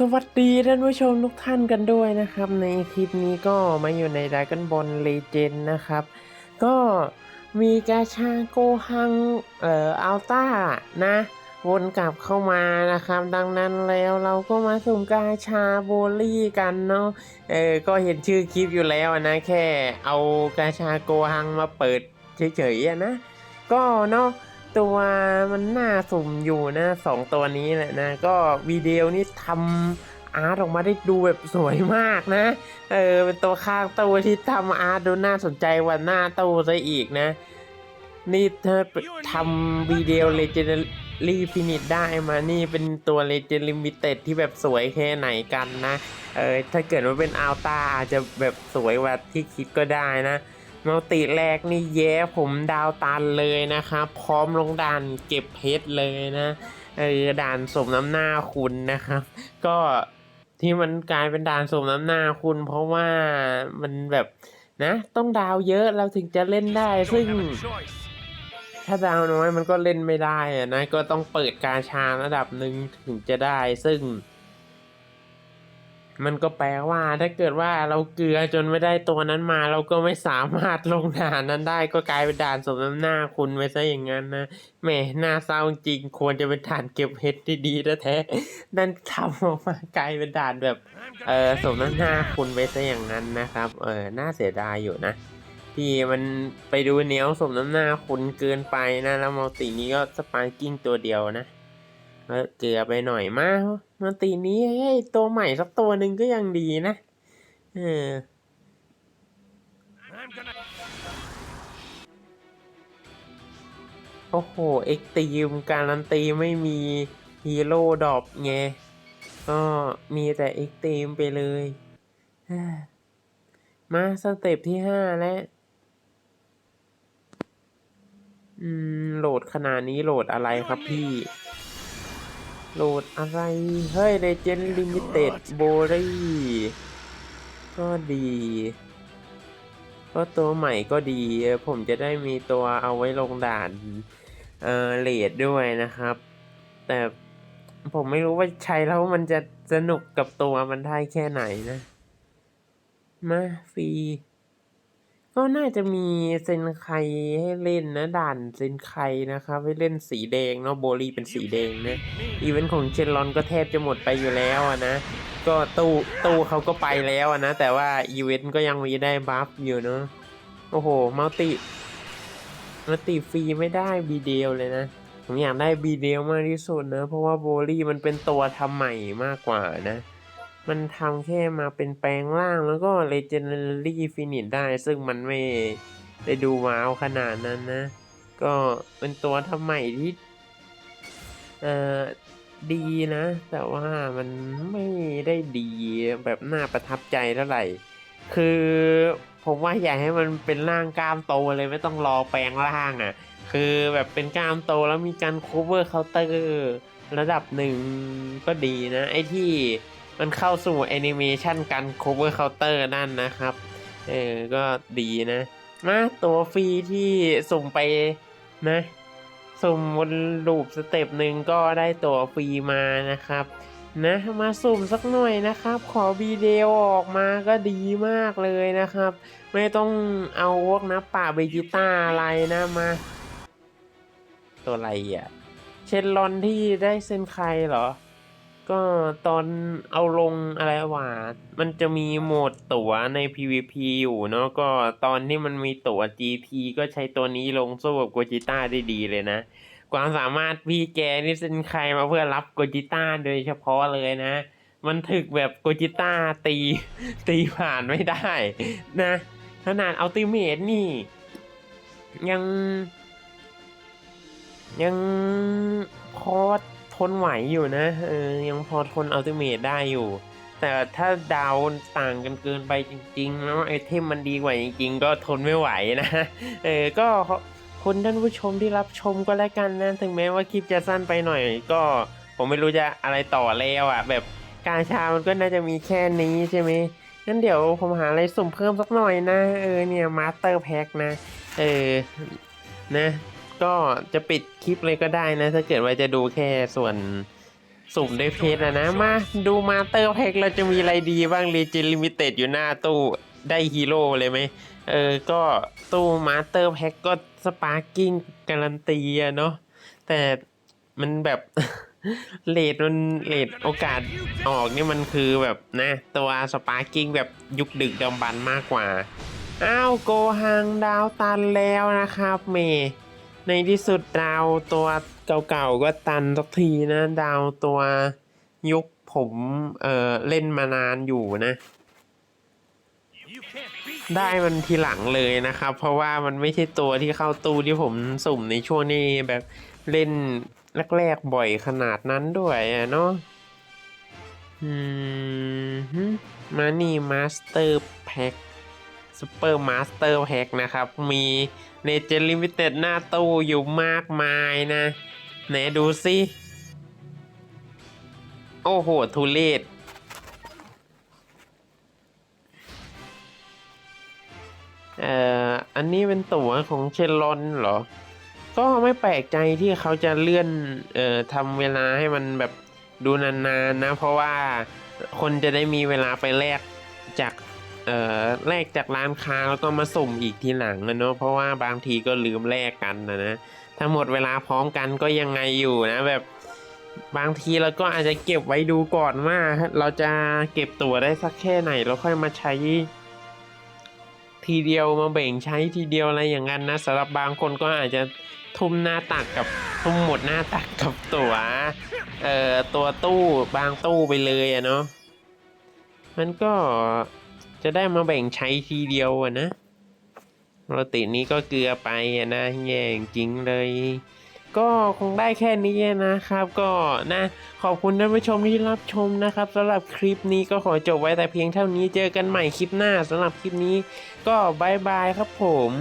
สวัสดีท่านผู้ชมทุกท่านกันด้วยนะครับ ในคลิปนี้ก็มาอยู่ใน Dragon Ball Legend นะครับ ก็มีกาชาโกฮังเอ่ออัลต้านะ วนกลับเข้ามานะครับ ดังนั้นแล้วเราก็มาสุ่มกาชาโบลี่กันเนาะเออก็เห็นชื่อคลิปอยู่แล้วนะแค่เอากาชาโกฮังมาเปิดเฉยๆนะ ก็เนาะ ตัวมันน่าสุ่มอยู่นะสองตัวนี้แหละนะ ก็วิดีโอนี้ทำอาร์ตออกมาได้ดูแบบสวยมากนะ เออ เป็นตัวข้างตู้ที่ทำอาร์ตดูน่าสนใจกว่าหน้าตู้ซะอีกนะ นี่เธอทำวิดีโอ Legendary Finish ได้มานี่เป็นตัว Legend Limited ที่แบบสวยแค่ไหนกันนะ เออ ถ้าเกิดว่าเป็นอัลตาอาจจะแบบสวยกว่าที่คิดก็ได้นะ มัลติแรกนี่แย้ผมดาวตันเลยนะครับ พร้อมลงด่านเก็บเพชรเลยนะเออด่านสมน้ำหน้าคุณนะครับ ก็ที่มันกลายเป็นด่านสมน้ำหน้าคุณ เพราะว่ามันแบบนะ ต้องดาวเยอะเราถึงจะเล่นได้ซึ่ง ถ้าดาวน้อยมันก็เล่นไม่ได้อะนะก็ต้องเปิดกาชาระดับหนึ่งถึงจะได้ซึ่ง มันก็แปลว่าถ้าเกิดว่าเราเกลือจนไม่ได้ตัวนั้นมา เราก็ไม่สามารถลงด่านนั้นได้ก็กลายเป็นด่านสมน้ำหน้าคุณไปซะอย่างนั้นนะแหมน่าเศร้าจริงควรจะเป็นด่านเก็บเห็ดที่ดีแท้ๆนั่นทำออกมากลายเป็นด่านแบบเออสมน้ำหน้าคุณไปซะอย่างนั้นนะครับเออน่าเสียดายอยู่นะที่มันไปดูเนี้ยวสมน้ำหน้าคุณเกินไปนะแล้วมัลตินี้ก็สปาร์กิ้งตัวเดียวนะเออเกลือไปหน่อยมาก มัลตินี้เฮ้ตัวใหม่สักตัวหนึ่งก็ยังดีนะ เออโอ้โห เอ็กตีมการันตีไม่มีฮีโร่ดอปไง ก็มีแต่เอ็กตีมไปเลยเฮ้ยมาสเต็ปที่ห้าแล้วอืมโหลดขนาดนี้โหลดอะไรครับพี่ โหลดอะไร เฮ้ย Legend Limited b o r y ก็ดีก็ตัวใหม่ก็ดี ผมจะได้มีตัวเอาไว้ลงด่านเออเลดด้วยนะครับ แต่ผมไม่รู้ว่าใช้แล้วมันจะสนุกกับตัวมันได้แค่ไหนนะ มาฟรี ก็น่าจะมีเซนไคให้เล่นนะด่านเซนไคนะครับให้เล่นสีแดงเนาะโบลีเป็นสีแดงนะอีเวนต์ของเชนลอนก็แทบจะหมดไปอยู่แล้วอะนะก็ตู้ตู้เขาก็ไปแล้วอะนะแต่ว่าอีเวนต์ก็ยังมีได้บัฟอยู่เนาะโอ้โหมัลติมัลติฟรีไม่ได้บีเดลเลยนะผมอยากได้บีเดลมากที่สุดนะเพราะว่าโบลี่มันเป็นตัวทำใหม่มากกว่านะ มันทำแค่มาเป็นแปลงร่างแล้วก็ Legendary Finish ได้ ซึ่งมันไม่ได้ดูว้าวขนาดนั้นนะ ก็เป็นตัวทำใหม่ที่เอ่อดีนะ แต่ว่ามันไม่ได้ดีแบบน่าประทับใจเท่าไหร่ คือผมว่าอยากให้มันเป็นร่างกล้ามโตเลยไม่ต้องรอแปลงร่างอะ่ะ คือแบบเป็นกล้ามโตแล้วมีการ cover counter ระดับหนึ่งก็ดีนะ ไอ้ที่ มันเข้าสู่แอนิเมชันการ cover counter นั่นนะครับ เออ ก็ดีนะ มาตัวฟรีที่สุ่มไปนะสุ่มบนลูปสเต็ปหนึ่งก็ได้ตัวฟรีมานะครับ นะ มาสุ่มสักหน่อยนะครับ ขอวีเดีโอออกมาก็ดีมากเลยนะครับ ไม่ต้องเอาพวกนะป่าเบจิต้าอะไรนะมา ตัวอะไรอะ เชนลอนที่ได้เซนไคเหรอ ก็ตอนเอาลงอะไรวะมันจะมีโหมดตั๋วใน PVP อยู่เนาะก็ตอนที่มันมีตั๋ว GP ก็ใช้ตัวนี้ลงสู้กับโกจิต้าได้ดีเลยนะ ความสามารถพี่แกนี่เซนไครมาเพื่อรับโกจิต้าโดยเฉพาะเลยนะ มันถึกแบบโกจิต้าตีตีผ่านไม่ได้นะขนาดอัลติเมทนี่ ยัง ยังพอ ทนไหวอยู่นะเออยังพอทนอัลติเมทได้อยู่ แต่ถ้าดาวต่างกันเกินไปจริงๆ แล้วไอเทมมันดีกว่าจริงๆ ก็ทนไม่ไหวนะเออก็ขอบคุณท่านผู้ชมที่รับชมก็แล้วกันนะถึงแม้ว่าคลิปจะสั้นไปหน่อย ก็ผมไม่รู้จะอะไรต่อแล้วอะ แบบการชา มันก็น่าจะมีแค่นี้ใช่ไหมงั้นเดี๋ยวผมหาอะไรสุ่มเพิ่มสักหน่อยนะ เออเนี่ยมาสเตอร์แพ็คนะ เออนะ ก็จะปิดคลิปเลยก็ได้นะ ถ้าเกิดว่าจะดูแค่ส่วนสุ่มได้เพชรอะนะ มาดูมาสเตอร์แพ็กเราจะมีอะไรดีบ้างรีจิลิมิเต็ดอยู่หน้าตู้ได้ฮีโร่เลยไหมเออ ก็ตู้มาสเตอร์แพ็กก็สปาร์กิ้งการันตีอะเนาะแต่มันแบบเลดมันเลดโอกาสออกนี่มันคือแบบนะตัวสปาร์กิ้งแบบยุคดึกดำบรรมากกว่า อ้าวโกหังดาวตันแล้วนะครับเมย์ ในที่สุดดาวตัวเก่าๆก็ตันสักทีนะ ดาวตัวยุคผมเออเล่นมานานอยู่นะ ได้มันทีหลังเลยนะครับ เพราะว่ามันไม่ใช่ตัวที่เข้าตู้ที่ผมสุ่มในช่วงนี้แบบเล่นแรกๆบ่อยขนาดนั้นด้วยอะเนาะอืมฮึมานี่มาสเตอร์แพ็ค ซูเปอร์มาสเตอร์แพ็นะครับ มีเนเจอร์ลิมิเต็ดหน้าตู้อยู่มากมายนะ ไหนดูสิ โอ้โห ทุเรศเอ่อ อันนี้เป็นตั๋วของเชลลอนเหรอ ก็ไม่แปลกใจที่เขาจะเลื่อน เอ่อทำเวลาให้มันแบบดูนานๆนะเพราะว่าคนจะได้มีเวลาไปแลกจาก เอ่อแลกจากร้านค้าแล้วก็มาสุ่มอีกทีหลังนะเนาะเพราะว่าบางทีก็ลืมแลกกันนะนะถ้าหมดเวลาพร้อมกันก็ยังไงอยู่นะแบบบางทีเราก็อาจจะเก็บไว้ดูก่อนว่าเราจะเก็บตั๋วได้สักแค่ไหนแล้วค่อยมาใช้ ทีเดียวมาเบ่งใช้ทีเดียวอะไรอย่างนั้นนะสำหรับบางคนก็อาจจะทุ่มหน้าตักกับทุ่มหมดหน้าตักกับตัวเอ่อตัวตู้บางตู้ไปเลยอะเนาะมันก็ จะได้มาแบ่งใช้ทีเดียวอะนะโรตินี้ก็เกลือไปอะนะแย่จริงเลย ก็คงได้แค่นี้นะครับ ก็นะขอบคุณท่านผู้ชมที่รับชมนะครับสำหรับคลิปนี้ก็ขอจบไว้แต่เพียงเท่านี้เจอกันใหม่คลิปหน้าสำหรับคลิปนี้ ก็บายบายครับผม